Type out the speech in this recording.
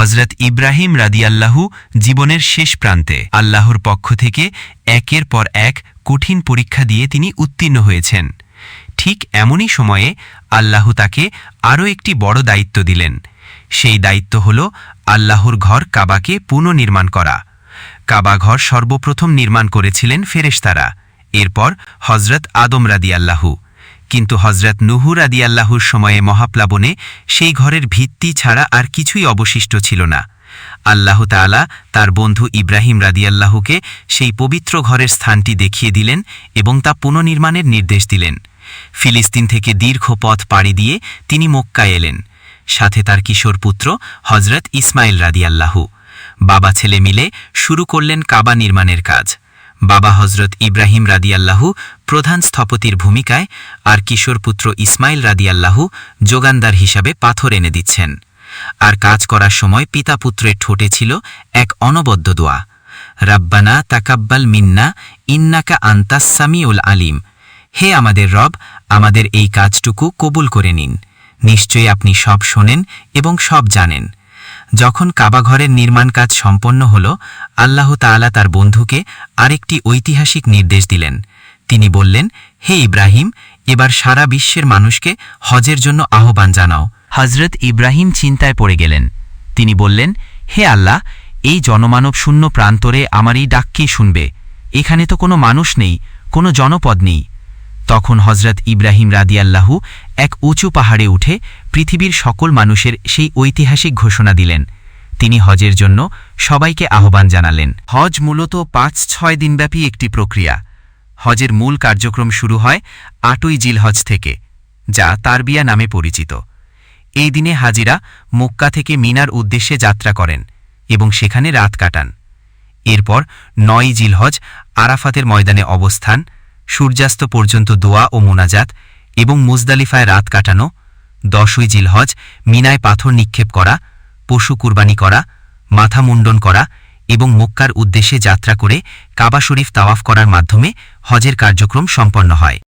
হজরত ইব্রাহিম রাদিয়াল্লাহু জীবনের শেষ প্রান্তে আল্লাহর পক্ষ থেকে একের পর এক কঠিন পরীক্ষা দিয়ে তিনি উত্তীর্ণ হয়েছেন। ঠিক এমনই সময়ে আল্লাহ তাকে আরও একটি বড় দায়িত্ব দিলেন। সেই দায়িত্ব হল আল্লাহর ঘর কাবাকে পুনর্নির্মাণ করা। কাবা ঘর সর্বপ্রথম নির্মাণ করেছিলেন ফেরেশতারা। এরপর হজরত আদম রাদিয়াল্লাহু। কিন্তু হজরত নুহু রাদিয়াল্লাহুর সময়ে মহাপ্লাবনে সেই ঘরের ভিত্তি ছাড়া আর কিছুই অবশিষ্ট ছিল না। আল্লাহ তাআলা তার বন্ধু ইব্রাহিম রাদিয়াল্লাহুকে সেই পবিত্র ঘরের স্থানটি দেখিয়ে দিলেন এবং তা পুনর্নির্মাণের নির্দেশ দিলেন। ফিলিস্তিন থেকে দীর্ঘ পথ পাড়ি দিয়ে তিনি মক্কায় এলেন। সাথে তার কিশোর পুত্র হজরত ইসমাইল রাদিয়াল্লাহু। বাবা ছেলে মিলে শুরু করলেন কাবা নির্মাণের কাজ। বাবা হজরত ইব্রাহিম রাদিয়াল্লাহু প্রধান স্থপতির ভূমিকায় আর কিশোর পুত্র ইসমাইল রাদিয়াল্লাহু যোগানদার হিসাবে পাথর এনে দিচ্ছেন। আর কাজ করার সময় পিতা পুত্রের ঠোঁটে ছিল এক অনবদ্য দোয়া। রাব্বানা তাকাব্বাল মিন্না, ইন্নাকা আন্তাসামিউল আলিম। হে আমাদের রব, আমাদের এই কাজটুকু কবুল করে নিন। নিশ্চয়ই আপনি সব শোনেন এবং সব জানেন। যখন কাবাঘরের নির্মাণ কাজ সম্পন্ন হল, আল্লাহ তাআলা তার বন্ধুকে আরেকটি ঐতিহাসিক নির্দেশ দিলেন। তিনি বললেন, হে ইব্রাহিম, এবার সারা বিশ্বের মানুষকে হজের জন্য আহ্বান জানাও। হজরত ইব্রাহিম চিন্তায় পড়ে গেলেন। তিনি বললেন, হে আল্লাহ, এই জনমানব শূন্য প্রান্তরে আমার এই শুনবে? এখানে তো কোনো মানুষ নেই, কোনো জনপদ নেই। তখন হজরত ইব্রাহিম রাদিয়াল্লাহু এক উঁচু পাহাড়ে উঠে পৃথিবীর সকল মানুষের সেই ঐতিহাসিক ঘোষণা দিলেন। তিনি হজের জন্য সবাইকে আহ্বান জানালেন। হজ মূলত পাঁচ ছয় দিনব্যাপী একটি প্রক্রিয়া। হজের মূল কার্যক্রম শুরু হয় আটই জিলহজ থেকে, যা তারবিয়া নামে পরিচিত। এই দিনে হাজিরা মক্কা থেকে মিনার উদ্দেশ্যে যাত্রা করেন এবং সেখানে রাত কাটান। এরপর নয় জিলহজ আরাফাতের ময়দানে অবস্থান, সূর্যাস্ত পর্যন্ত দোয়া ও মোনাজাত এবং মুজদালিফায় রাত কাটানো, দশই জিলহজ মিনায় পাথর নিক্ষেপ করা, পশু কুরবানি করা, মাথা মুন্ডন করা এবং মক্কার উদ্দেশ্যে যাত্রা করে কাবা শরীফ তাওয়াফ করার মাধ্যমে হজের কার্যক্রম সম্পন্ন হয়।